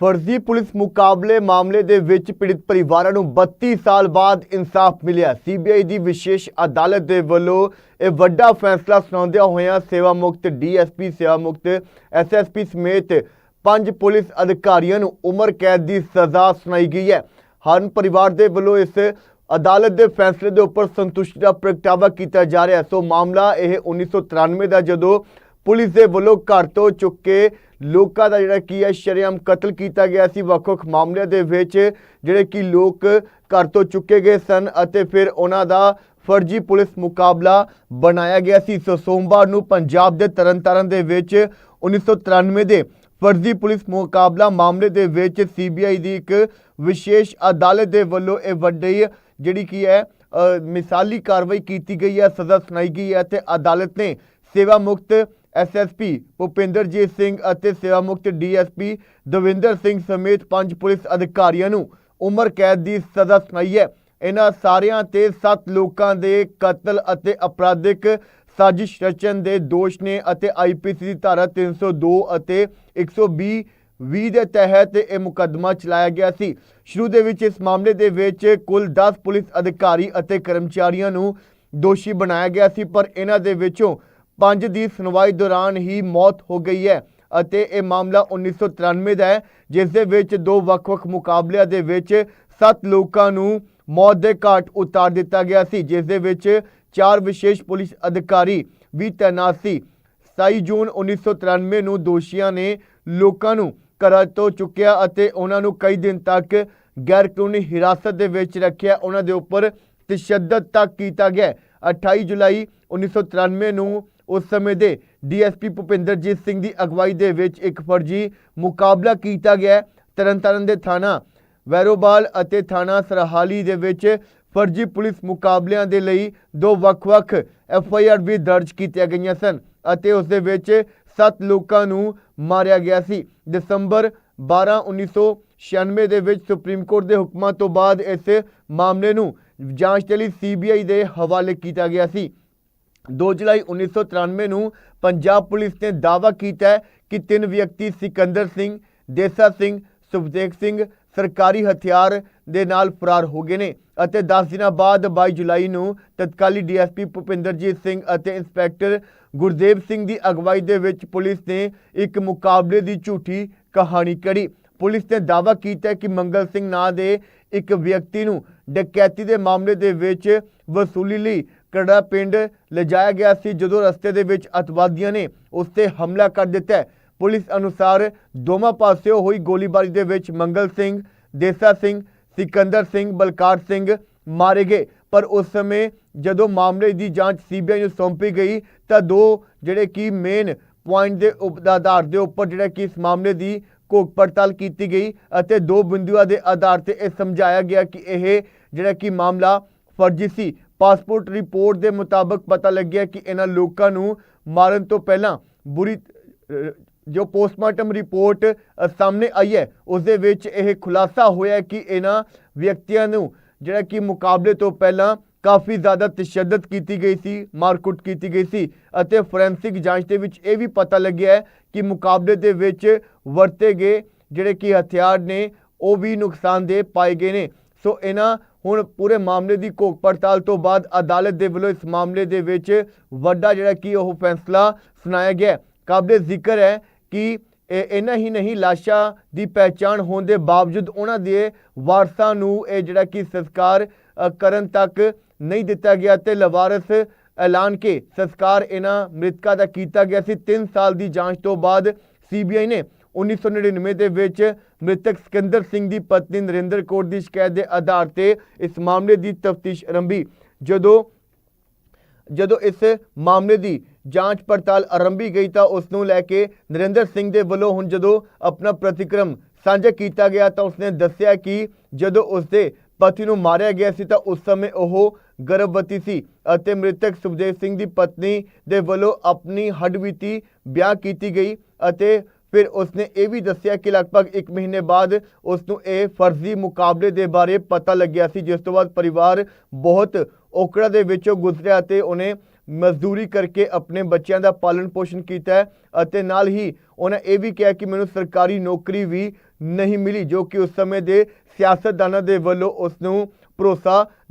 ਫਰਜ਼ੀ ਪੁਲਿਸ ਮੁਕਾਬਲੇ ਮਾਮਲੇ ਦੇ ਵਿੱਚ ਪੀੜਿਤ ਪਰਿਵਾਰਾਂ ਨੂੰ 32 ਸਾਲ ਬਾਅਦ ਇਨਸਾਫ ਮਿਲਿਆ। ਸੀਬੀਆਈ ਦੀ ਵਿਸ਼ੇਸ਼ ਅਦਾਲਤ ਦੇ ਵੱਲੋਂ ਇਹ ਵੱਡਾ ਫੈਸਲਾ ਸੁਣਾਉਂਦਿਆਂ ਹੋਇਆਂ ਸੇਵਾ ਮੁਕਤ ਡੀਐਸਪੀ, ਸੇਵਾ ਮੁਕਤ ਐਸਐਸਪੀ ਸਮੇਤ ਪੰਜ ਪੁਲਿਸ ਅਧਿਕਾਰੀਆਂ ਨੂੰ ਉਮਰ ਕੈਦ ਦੀ ਸਜ਼ਾ ਸੁਣਾਈ ਗਈ ਹੈ। ਹਰ ਪਰਿਵਾਰ ਦੇ ਵੱਲੋਂ ਇਸ ਅਦਾਲਤ ਦੇ ਫੈਸਲੇ ਦੇ ਉੱਪਰ ਸੰਤੁਸ਼ਟੀ ਦਾ ਪ੍ਰਗਟਾਵਾ ਕੀਤਾ ਜਾ ਰਿਹਾ ਸੋ ਮਾਮਲਾ ਇਹ 1993 ਦਾ ਜਦੋਂ ਪੁਲਿਸ ਦੇ ਵੱਲੋਂ ਘਰ ਤੋਂ ਚੁੱਕ ਕੇ ਲੋਕਾਂ ਦਾ ਜਿਹੜਾ ਕੀ ਹੈ, ਸ਼ਰੇਆਮ ਕਤਲ ਕੀਤਾ ਗਿਆ ਸੀ। ਵੱਖ-ਵੱਖ ਮਾਮਲਿਆਂ ਦੇ ਵਿੱਚ ਜਿਹੜੇ ਕਿ ਲੋਕ ਘਰ ਤੋਂ ਚੁੱਕੇ ਗਏ ਸਨ ਅਤੇ ਫਿਰ ਉਹਨਾਂ ਦਾ ਫਰਜ਼ੀ ਪੁਲਿਸ ਮੁਕਾਬਲਾ ਬਣਾਇਆ ਗਿਆ ਸੀ। ਸੋ ਸੋਮਵਾਰ ਨੂੰ ਪੰਜਾਬ ਦੇ ਤਰਨਤਾਰਨ ਦੇ ਵਿੱਚ 1993 ਦੇ ਫਰਜ਼ੀ ਪੁਲਿਸ ਮੁਕਾਬਲਾ ਮਾਮਲੇ ਦੇ ਵਿੱਚ ਸੀਬੀਆਈ ਦੀ ਇੱਕ ਵਿਸ਼ੇਸ਼ ਅਦਾਲਤ ਦੇ ਵੱਲੋਂ ਇਹ ਵੱਡੀ ਜਿਹੜੀ ਕੀ ਹੈ ਮਿਸਾਲੀ ਕਾਰਵਾਈ ਕੀਤੀ ਗਈ ਹੈ, ਸਜ਼ਾ ਸੁਣਾਈ ਗਈ ਹੈ ਤੇ ਅਦਾਲਤ ਨੇ ਸੇਵਾ ਮੁਕਤ ਐਸਐਸਪੀ ਭੁਪਿੰਦਰਜੀਤ ਸਿੰਘ ਅਤੇ ਸੇਵਾ ਮੁਕਤ ਡੀਐਸਪੀ ਦਵਿੰਦਰ ਸਿੰਘ ਸਮੇਤ ਪੰਜ ਪੁਲਿਸ ਅਧਿਕਾਰੀਆਂ ਨੂੰ ਉਮਰ ਕੈਦ ਦੀ ਸਜ਼ਾ ਸੁਣਾਈ ਹੈ। ਇਹਨਾਂ ਸਾਰਿਆਂ ਤੇ 7 ਲੋਕਾਂ ਦੇ ਕਤਲ ਅਤੇ ਅਪਰਾਧਿਕ ਸਾਜ਼ਿਸ਼ ਰਚਨ ਦੇ ਦੋਸ਼ ਨੇ ਅਤੇ ਆਈਪੀਸੀ ਦੀ ਧਾਰਾ 302 ਅਤੇ 120 20 ਦੇ ਤਹਿਤ ਇਹ ਮੁਕੱਦਮਾ ਚਲਾਇਆ ਗਿਆ ਸੀ। ਸ਼ੁਰੂ ਦੇ ਵਿੱਚ ਇਸ ਮਾਮਲੇ ਦੇ ਵਿੱਚ ਕੁੱਲ 10 ਪੁਲਿਸ ਅਧਿਕਾਰੀ ਅਤੇ ਕਰਮਚਾਰੀਆਂ ਨੂੰ ਦੋਸ਼ੀ ਬਣਾਇਆ ਗਿਆ ਸੀ, ਪਰ ਇਹਨਾਂ ਦੇ ਵਿੱਚੋਂ ਪੰਜ ਦੀ ਸੁਣਵਾਈ ਦੌਰਾਨ ਹੀ ਮੌਤ ਹੋ ਗਈ ਹੈ ਅਤੇ ਇਹ ਮਾਮਲਾ 1993 ਦਾ ਹੈ, ਜਿਸ ਦੇ ਵਿੱਚ ਦੋ ਵੱਖ-ਵੱਖ ਮੁਕਾਬਲਿਆਂ ਦੇ ਵਿੱਚ 7 ਲੋਕਾਂ ਨੂੰ ਮੌਤ ਦੇ ਘਾਟ ਉਤਾਰ ਦਿੱਤਾ ਗਿਆ ਸੀ, ਜਿਸ ਦੇ ਵਿੱਚ ਚਾਰ ਵਿਸ਼ੇਸ਼ ਪੁਲਿਸ ਅਧਿਕਾਰੀ ਵੀ ਤੈਨਾਤ ਸੀ। 27 ਜੂਨ 1993 ਨੂੰ ਦੋਸ਼ੀਆਂ ਨੇ ਲੋਕਾਂ ਨੂੰ ਘਰਾਂ ਤੋਂ ਚੁੱਕਿਆ ਅਤੇ ਉਹਨਾਂ ਨੂੰ ਕਈ ਦਿਨ ਤੱਕ ਗੈਰ ਕਾਨੂੰਨੀ ਹਿਰਾਸਤ ਦੇ ਵਿੱਚ ਰੱਖਿਆ। ਉਹਨਾਂ ਦੇ ਉੱਪਰ ਤਸ਼ੱਦਦ ਤੱਕ ਕੀਤਾ ਗਿਆ। 28 ਜੁਲਾਈ 1993 ਨੂੰ ਉਸ ਸਮੇਂ ਦੇ ਡੀਐਸਪੀ ਭੁਪਿੰਦਰਜੀਤ ਸਿੰਘ ਦੀ ਅਗਵਾਈ ਦੇ ਵਿੱਚ ਇੱਕ ਫਰਜ਼ੀ ਮੁਕਾਬਲਾ ਕੀਤਾ ਗਿਆ। ਤਰਨਤਾਰਨ ਦੇ ਥਾਣਾ ਵੈਰੋਬਾਲ ਅਤੇ ਥਾਣਾ ਸਰਹਾਲੀ ਦੇ ਵਿੱਚ ਫਰਜ਼ੀ ਪੁਲਿਸ ਮੁਕਾਬਲਿਆਂ ਦੇ ਲਈ ਦੋ ਵੱਖ-ਵੱਖ ਐਫ ਆਈ ਆਰ ਵੀ ਦਰਜ ਕੀਤੀਆਂ ਗਈਆਂ ਸਨ ਅਤੇ ਉਸ ਦੇ ਵਿੱਚ 7 ਲੋਕਾਂ ਨੂੰ ਮਾਰਿਆ ਗਿਆ ਸੀ। ਦਸੰਬਰ 12 1996 ਦੇ ਵਿੱਚ ਸੁਪਰੀਮ ਕੋਰਟ ਦੇ ਹੁਕਮਾਂ ਤੋਂ ਬਾਅਦ ਇਸ ਮਾਮਲੇ ਨੂੰ ਜਾਂਚ ਦੇ ਲਈ ਸੀਬੀਆਈ ਦੇ ਹਵਾਲੇ ਕੀਤਾ ਗਿਆ ਸੀ। 2 ਜੁਲਾਈ 1993 ਨੂੰ ਪੰਜਾਬ ਪੁਲਿਸ ਨੇ ਦਾਅਵਾ ਕੀਤਾ ਕਿ ਤਿੰਨ ਵਿਅਕਤੀ ਸਿਕੰਦਰ ਸਿੰਘ, ਦੇਸਾ ਸਿੰਘ, ਸੁਖਦੇਵ ਸਿੰਘ ਸਰਕਾਰੀ ਹਥਿਆਰ ਦੇ ਨਾਲ ਫਰਾਰ ਹੋ ਗਏ ਨੇ ਅਤੇ 10 ਦਿਨਾਂ ਬਾਅਦ 22 ਜੁਲਾਈ ਨੂੰ ਤਤਕਾਲੀ ਡੀਐਸਪੀ ਭੁਪਿੰਦਰਜੀਤ ਸਿੰਘ ਅਤੇ ਇੰਸਪੈਕਟਰ ਗੁਰਦੇਵ ਸਿੰਘ ਦੀ ਅਗਵਾਈ ਦੇ ਵਿੱਚ ਪੁਲਿਸ ਨੇ ਇੱਕ ਮੁਕਾਬਲੇ ਦੀ ਝੂਠੀ ਕਹਾਣੀ ਕੜੀ। ਪੁਲਿਸ ਨੇ ਦਾਅਵਾ ਕੀਤਾ ਕਿ ਮੰਗਲ ਸਿੰਘ ਨਾਂ ਦੇ ਇੱਕ ਵਿਅਕਤੀ ਨੂੰ ਡਕੈਤੀ ਦੇ ਮਾਮਲੇ ਦੇ ਵਿੱਚ ਵਸੂਲੀ ਲਈ ਕੜਾ ਪਿੰਡ ਲਿਜਾਇਆ ਗਿਆ ਸੀ ਜਦੋਂ ਰਸਤੇ ਦੇ ਵਿੱਚ ਅਤਵਾਦੀਆਂ ਨੇ ਉਸ ਤੇ ਹਮਲਾ ਕਰ ਦਿੱਤਾ ਪੁਲਿਸ ਅਨੁਸਾਰ ਦੋਵਾਂ ਪਾਸਿਓਂ ਹੋਈ ਗੋਲੀਬਾਰੀ ਦੇ ਵਿੱਚ ਮੰਗਲ ਸਿੰਘ, ਦੇਸਾ ਸਿੰਘ, ਸਿਕੰਦਰ ਸਿੰਘ, ਬਲਕਾਰ ਸਿੰਘ ਮਾਰੇ ਗਏ। ਪਰ ਉਸ ਸਮੇਂ ਜਦੋਂ ਮਾਮਲੇ ਦੀ ਜਾਂਚ ਸੀਬੀਆਈ ਨੂੰ ਸੌਂਪੀ ਗਈ ਤਾਂ ਦੋ ਜਿਹੜੇ ਕਿ ਮੇਨ ਪੁਆਇੰਟ ਦੇ ਉਪ- ਆਧਾਰ ਦੇ ਉੱਪਰ ਜਿਹੜਾ ਕਿ ਇਸ ਮਾਮਲੇ ਦੀ ਘੋਖ ਪੜਤਾਲ ਕੀਤੀ ਗਈ ਅਤੇ ਦੋ ਬਿੰਦੂਆਂ ਦੇ ਆਧਾਰ ਤੇ ਇਹ ਸਮਝਾਇਆ ਗਿਆ ਕਿ ਇਹ ਜਿਹੜਾ ਕਿ ਮਾਮਲਾ ਫਰਜ਼ੀ ਸੀ। ਪਾਸਪੋਰਟ ਰਿਪੋਰਟ ਦੇ ਮੁਤਾਬਕ ਪਤਾ ਲੱਗਿਆ ਕਿ ਇਹਨਾਂ ਲੋਕਾਂ ਨੂੰ ਮਾਰਨ ਤੋਂ ਪਹਿਲਾਂ ਬੁਰੀ ਜੋ ਪੋਸਟਮਾਰਟਮ ਰਿਪੋਰਟ ਸਾਹਮਣੇ ਆਈ ਹੈ, ਉਸ ਦੇ ਵਿੱਚ ਇਹ ਖੁਲਾਸਾ ਹੋਇਆ ਕਿ ਇਹਨਾਂ ਵਿਅਕਤੀਆਂ ਨੂੰ ਜਿਹੜਾ ਕਿ ਮੁਕਾਬਲੇ ਤੋਂ ਪਹਿਲਾਂ ਕਾਫੀ ਜ਼ਿਆਦਾ ਤਸ਼ੱਦਦ ਕੀਤੀ ਗਈ ਸੀ, ਮਾਰਕੁੱਟ ਕੀਤੀ ਗਈ ਸੀ ਅਤੇ ਫੋਰੈਂਸਿਕ ਜਾਂਚ ਦੇ ਵਿੱਚ ਇਹ ਵੀ ਪਤਾ ਲੱਗਿਆ ਹੈ ਕਿ ਮੁਕਾਬਲੇ ਦੇ ਵਿੱਚ ਵਰਤੇ ਗਏ ਜਿਹੜੇ ਕਿ ਹਥਿਆਰ ਨੇ, ਉਹ ਵੀ ਨੁਕਸਾਨਦੇਹ ਪਾਏ ਗਏ ਨੇ। ਸੋ ਇਹਨਾਂ ਹੁਣ ਪੂਰੇ ਮਾਮਲੇ ਦੀ ਘੋਖ ਪੜਤਾਲ ਤੋਂ ਬਾਅਦ ਅਦਾਲਤ ਦੇ ਵੱਲੋਂ ਇਸ ਮਾਮਲੇ ਦੇ ਵਿੱਚ ਵੱਡਾ ਜਿਹੜਾ ਕਿ ਉਹ ਫੈਸਲਾ ਸੁਣਾਇਆ ਗਿਆ ਕਾਬਲੇ ਜ਼ਿਕਰ ਹੈ ਕਿ ਇਹਨਾਂ ਹੀ ਨਹੀਂ, ਲਾਸ਼ਾਂ ਦੀ ਪਹਿਚਾਣ ਹੋਣ ਦੇ ਬਾਵਜੂਦ ਉਹਨਾਂ ਦੇ ਵਾਰਸਾਂ ਨੂੰ ਇਹ ਜਿਹੜਾ ਕਿ ਸੰਸਕਾਰ ਕਰਨ ਤੱਕ ਨਹੀਂ ਦਿੱਤਾ ਗਿਆ ਤੇ ਲਵਾਰਸ ਐਲਾਨ ਕੇ ਸੰਸਕਾਰ ਇਹਨਾਂ ਮ੍ਰਿਤਕਾਂ ਦਾ ਕੀਤਾ ਗਿਆ ਸੀ। 3 ਸਾਲ ਦੀ ਜਾਂਚ ਤੋਂ ਬਾਅਦ ਸੀਬੀਆਈ ਨੇ 1999 ਦੇ ਵਿੱਚ ਮ੍ਰਿਤਕ ਸਿਕੰਦਰ ਸਿੰਘ ਦੀ ਪਤਨੀ ਨਰਿੰਦਰ ਕੌਰ ਦੀ ਸ਼ਿਕਾਇਤ ਦੇ ਆਧਾਰ ਤੇ ਇਸ ਮਾਮਲੇ ਦੀ ਤਫਤੀਸ਼ ਆਰੰਭੀ। ਜਦੋਂ ਜਦੋਂ ਇਸ ਮਾਮਲੇ ਦੀ ਜਾਂਚ ਪੜਤਾਲ ਆਰੰਭੀ ਗਈ ਤਾਂ ਉਸ ਨੂੰ ਲੈ ਕੇ ਨਰਿੰਦਰ ਸਿੰਘ ਦੇ ਵੱਲੋਂ ਹੁਣ ਜਦੋਂ ਆਪਣਾ ਪ੍ਰਤੀਕਰਮ ਸਾਂਝਾ ਕੀਤਾ ਗਿਆ ਤਾਂ ਉਸਨੇ ਦੱਸਿਆ ਕਿ ਜਦੋਂ ਉਸਦੇ ਪਤੀ ਨੂੰ ਮਾਰਿਆ ਗਿਆ ਸੀ ਤਾਂ ਉਸ ਸਮੇਂ ਉਹ ਗਰਭਵਤੀ ਸੀ ਅਤੇ ਮ੍ਰਿਤਕ ਸੁਖਦੇਵ ਸਿੰਘ ਦੀ ਪਤਨੀ ਦੇ ਵੱਲੋਂ ਆਪਣੀ ਹੱਡਬੀਤੀ ਵਿਆਹ ਕੀਤੀ ਗਈ ਅਤੇ ਫਿਰ ਉਸਨੇ ਇਹ ਵੀ ਦੱਸਿਆ ਕਿ ਲਗਭਗ 1 ਮਹੀਨੇ ਬਾਅਦ ਉਸ ਨੂੰ ਇਹ ਫਰਜ਼ੀ ਮੁਕਾਬਲੇ ਦੇ ਬਾਰੇ ਪਤਾ ਲੱਗਿਆ ਸੀ, ਜਿਸ ਤੋਂ ਬਾਅਦ ਪਰਿਵਾਰ ਬਹੁਤ ਔਕੜਾਂ ਦੇ ਵਿੱਚੋਂ ਗੁਜ਼ਰਿਆ ਤੇ ਉਹਨੇ ਮਜ਼ਦੂਰੀ ਕਰਕੇ ਆਪਣੇ ਬੱਚਿਆਂ ਦਾ ਪਾਲਣ ਪੋਸ਼ਣ ਕੀਤਾ ਅਤੇ ਨਾਲ ਹੀ ਉਹਨਾਂ ਇਹ ਵੀ ਕਿਹਾ ਕਿ ਮੈਨੂੰ ਸਰਕਾਰੀ ਨੌਕਰੀ ਵੀ ਨਹੀਂ ਮਿਲੀ, ਜੋ ਕਿ ਉਸ ਸਮੇਂ ਦੇ ਸਿਆਸਤਦਾਨਾਂ ਦੇ ਵੱਲੋਂ ਉਸ ਨੂੰ ਭਰੋਸਾ